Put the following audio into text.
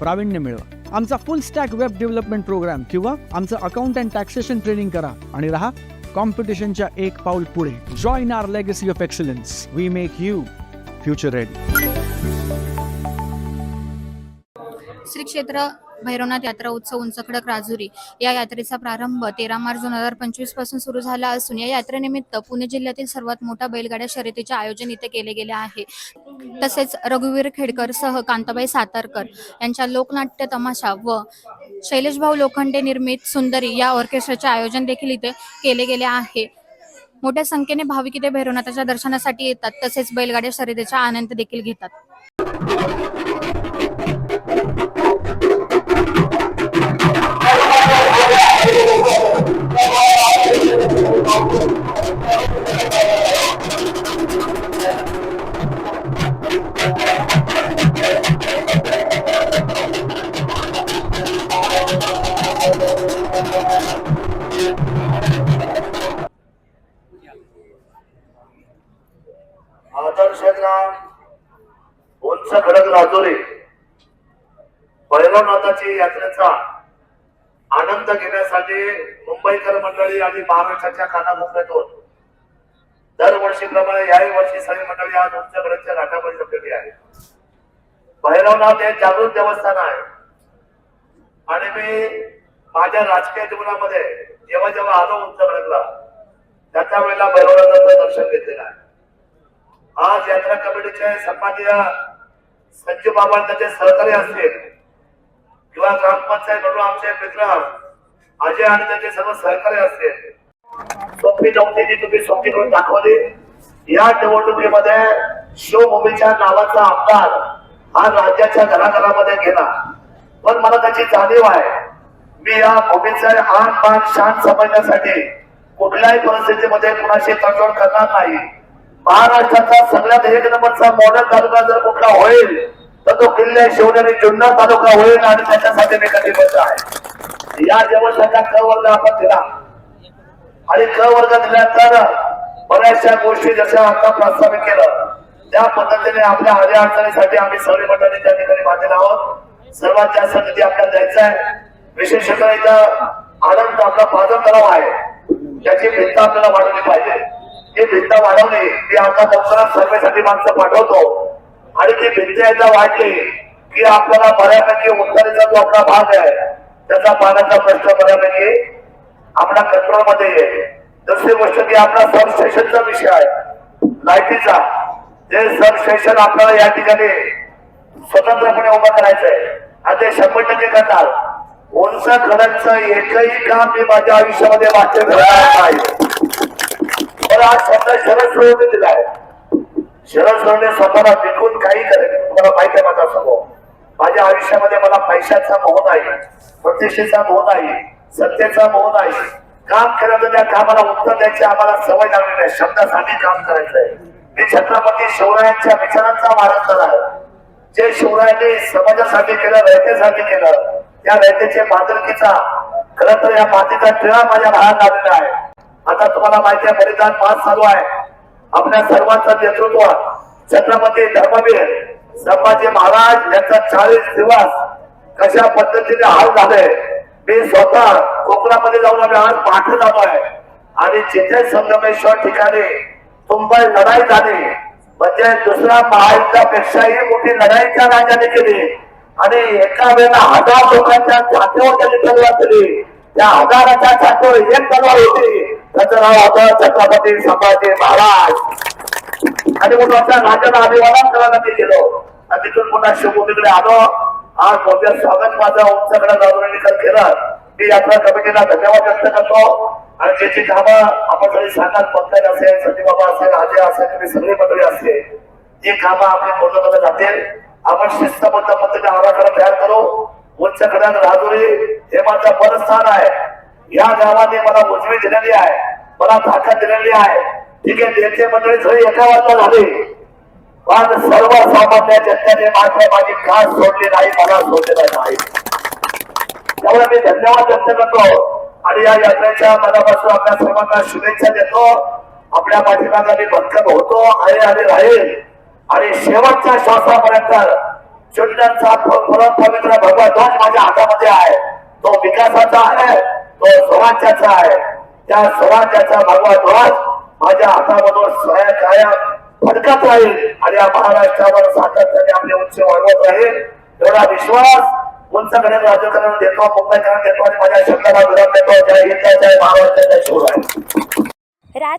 प्रावीण्य मिळवा. आमचा full stack web development programme किंवा आमचं अकाउंट अँड टॅक्सेशन ट्रेनिंग करा आणि राहा कॉम्पिटिशनच्या एक पाऊल पुढे. Join our legacy of excellence we make you future ready Shri क्षेत्र भैरवनाथ यात्रा उत्सव उंचखडक राजुरी या यात्रेचा प्रारंभ तेरा मार्च दोन हजार पंचवीसपासून सुरू झाला असून या यात्रेनिमित्त पुणे जिल्ह्यातील सर्वात मोठा बैलगाड्या शर्यतीचे आयोजन इथे केले गेले आहे. तसेच रघुवीर खेडकर सह कांताबाई सातारकर यांच्या लोकनाट्य तमाशा व शैलेश भाऊ लोखंडे निर्मित सुंदरी या ऑर्केस्ट्राचे आयोजन देखील इथे केले गेले आहे. मोठ्या संख्येने भाविक इथे भैरवनाथाच्या दर्शनासाठी येतात. तसेच बैलगाड्या शर्यतीचा आनंद देखील घेतात. आदर्श ग्राम उंच खडक राजोरे भैरवनाथाची यात्रेचा आनंद घेण्यासाठी मुंबईकर मंडळी आणि महाराष्ट्राच्या कानाकोपऱ्यातून दरवर्षीप्रमाणे याही वर्षी सगळी मंडळी आज उंच खडकच्या घाटामध्ये लपलेली आहे. भैरवनाथ हे जागृत देवस्थान आहे. आणि मी माझ्या राजकीय जीवनामध्ये जेव्हा जेव्हा आलो उंच खडकला त्याच्या वेळेला भैरवनाथाचं दर्शन घेतलेलं आहे. आज यात्रा कमिटीचे सन्माननीय संजू बाबांचे त्याचे सहकारी असतील किंवा ग्रामपंचायत म्हणून आमचे मित्र अजय आणि त्याचे सर्व सहकारी असतील. सोपी नव्हती जी तुम्ही सोपी करून दाखवली. या निवडणुकीमध्ये शिवभूमीच्या नावाचा आमदार हा राज्याच्या घराघरामध्ये गेला. पण मला त्याची जाणीव आहे. मी या भूमीचे आन पान शान समजण्यासाठी कुठल्याही परिस्थितीमध्ये कुणाशी तडजोड करणार नाही. महाराष्ट्राचा सगळ्यात एक नंबरचा मॉडल तालुका जर कुठला होईल तर तो किल्ले शिवनेरी जुन्नर तालुका होईल आणि त्याच्यासाठी मी कटिबद्ध आहे. या व्यवस्थेचा क वर्ग आपण दिला. आणि क वर्ग दिल्यानंतर बऱ्याचशा गोष्टी जशा आता प्रस्तावित केलं त्या पद्धतीने आपल्या आधी अडचणीसाठी आम्ही सगळे मंडळी त्या ठिकाणी बांधलेलो आहोत. सर्वात जास्त निधी आपल्याला द्यायचा आहे. विशेषतः इथं आनंद आपला पाजर तलाव आहे. त्याची भिंत आपल्याला वाढवली पाहिजे. ती भिंत वाढवली ती आता लवकरात सर्वेसाठी माणसं पाठवतो. आणि ती भिंत एकदा वाढली की आपल्याला बऱ्यापैकी उत्तरेचा जो आपला भाग आहे त्याचा पाण्याचा प्रश्न बऱ्यापैकी आपला कंट्रोलमध्ये येईल. दुसरी गोष्ट की आपला सबस्टेशनचा विषय आहे लाईटीचा. जे सबस्टेशन आपल्याला या ठिकाणी स्वतंत्रपणे उभं करायचंय. आणि ते शंभर टक्के करणार. उंच खरंच एकही काम मी माझ्या आयुष्यामध्ये वाचन घडणार नाही. पण आज स्वतः शरद सोडून दिलाय शरद सोडणे स्वतःला विकून काही करेल तुम्हाला माहिती आहे माझा समोर माझ्या आयुष्यामध्ये मला पैशाचा मोह नाही प्रतिष्ठेचा मोह नाही सत्तेचा मोह नाही. काम करायचं त्या कामाला उत्तर द्यायची आम्हाला सवय लागलेली आहे शब्दासाठी काम करायचंय. मी छत्रपती शिवरायांच्या विचारांचा महाराष्ट्र आहे. जे शिवरायांनी समाजासाठी केलं रयतेसाठी केलं त्या रयतेच्या बांधिलकीचा खरं तर या मातीचा टिळा माझ्या भागात आलेला आहे. आता तुम्हाला माहिती आहे बलिदान पास चालू आहे. आपल्या सर्वांचं नेतृत्व छत्रपती धर्मवीर संभाजी महाराज यांचा चाळीस दिवस कशा पद्धतीने हाल झाले मी स्वतः कोकणामध्ये जाऊन आम्ही आज पाठ आहे. आणि जिथे संगमेश्वर ठिकाणी तुंबळ लढाई झाली म्हणजे दुसऱ्या महायुद्धापेक्षाही मोठी लढाईच्या राजाने केली. आणि एका वेळेला हजार लोकांच्या छातीवर त्यांनी तलवार केली त्या हजाराच्या छातीवर एक तलवार होती. त्याचं नाव होतं छत्रपती संभाजी महाराज. आणि म्हणून आता राजाला अभिवादन करायला मी गेलो. आणि तिथून पुन्हा शिवभूमीकडे आलो. आज मोठ्या स्वागत माझं उंचकडे जाऊन केलं. मी यात्रा कमिटीला धन्यवाद व्यक्त करतो. आणि ज्याची कामं आपण सगळी सांगाल पंकज असेल संजय बाबा असेल अजय असेल तुम्ही सगळी मंडळी असते जी कामं आपली पूर्ण करत जातील. आपण शिस्तबद्ध पद्धतीने आराखडा तयार करू. उंच खडक राजुरी हे माझं परस्थान आहे. या गावाने मला उजवी दिलेली आहे मला ताकद दिलेली आहे. ठीक आहे नेते मंडळी सगळी एका वाजता झाली. पण सर्वसामान्य जनतेने मात्र माझी खास सोडली नाही मला सोडलेला नाही त्यामुळे मी धन्यवाद व्यक्त करतो. आणि या यात्रेच्या मनापासून आपल्या सर्वांना शुभेच्छा देतो. आपल्या पाठीमागा मी भक्कम होतो. आहे आणि राहील. आणि शेवटच्या श्वासापर्यंत चुंडनचा परम पवित्र भगवा ध्वज माझ्या हातामध्ये आहे. तो विकासाचा आहे तो स्वराज्याचा आहे. त्या स्वराज्याचा भगवा ध्वज माझ्या हातामधून स्वयं कायम फडकत राहील आणि या महाराष्ट्रावर सातत्याने आपले उंच वाढवत राहील. एवढा विश्वास उंचकडे राजकारण देतो मुंबईकरण देतो आणि माझ्या शब्दाला विरोध देतो.